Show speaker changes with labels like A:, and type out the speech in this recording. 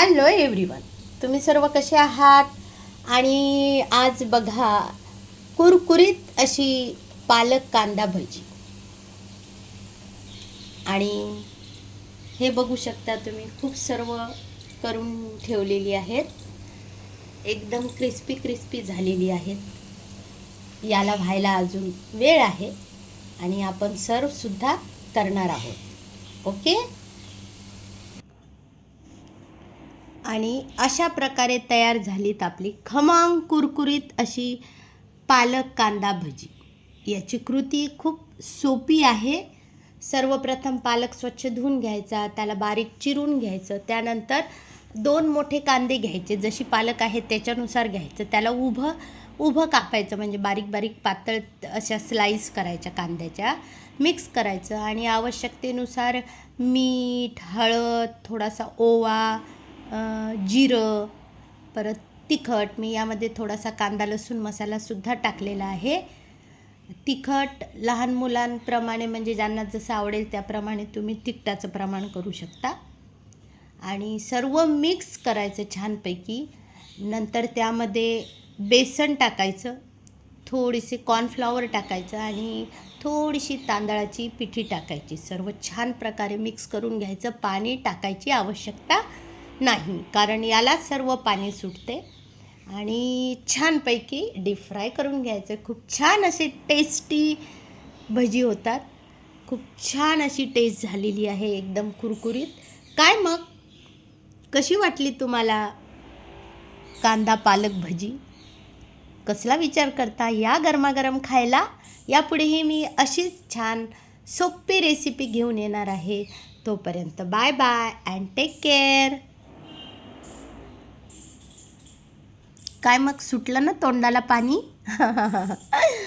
A: Hello everyone तुम्ही सर्व कसे आहात? आणि आज बघा कुरकुरीत अशी पालक कांदा भजी. आणि हे बघू शकता तुम्ही खूप सर्व करून ठेवलेली आहेत. एकदम क्रिस्पी क्रिस्पी झालेली आहेत. याला व्हायला अजून वेळ आहे आणि आपण सर्वसुद्धा करणार आहोत. ओके आणि अशा प्रकारे तयार झालीत आपली खमंग कुरकुरीत अशी पालक कांदा भजी. याची कृती खूप सोपी आहे. सर्वप्रथम पालक स्वच्छ धुवून घ्यायचा त्याला बारीक चिरून घ्यायचं त्यानंतर दोन मोठे कांदे घ्यायचे जशी पालक आहे त्याच्यानुसार घ्यायचं. त्याला उभं उभं कापायचं म्हणजे बारीक बारीक पातळ अशा स्लाईस करायच्या कांद्याच्या. मिक्स करायचं आणि आवश्यकतेनुसार मीठ हळद थोडासा ओवा जिरं परत तिखट मी यामध्ये थोडासा कांदा लसूण मसालासुद्धा टाकलेला आहे. तिखट लहान मुलांप्रमाणे म्हणजे ज्यांना जसं आवडेल त्याप्रमाणे तुम्ही तिखटाचं प्रमाण करू शकता. आणि सर्व मिक्स करायचं छानपैकी. नंतर त्यामध्ये बेसन टाकायचं थोडीशी कॉर्नफ्लॉवर टाकायचं आणि थोडीशी तांदळाची पिठी टाकायची. सर्व छान प्रकारे मिक्स करून घ्यायचं पाणी टाकायची आवश्यकता. नाही कारण यालाच सर्व पाणी सुटते. आणि छानपैकी डीप फ्राय करून घ्यायचं. खूप छान असे टेस्टी भजी होतात. खूप छान अशी टेस्ट झालेली आहे एकदम कुरकुरीत. काय मग? कशी वाटली तुम्हाला कांदा पालक भजी? कसला विचार करता? या गरमागरम खायला? यापुढेही मी अशीच छान सोपी रेसिपी घेऊन येणार आहे. तोपर्यंत bye bye and take care काय मग सुटलं ना तोंडाला पाणी?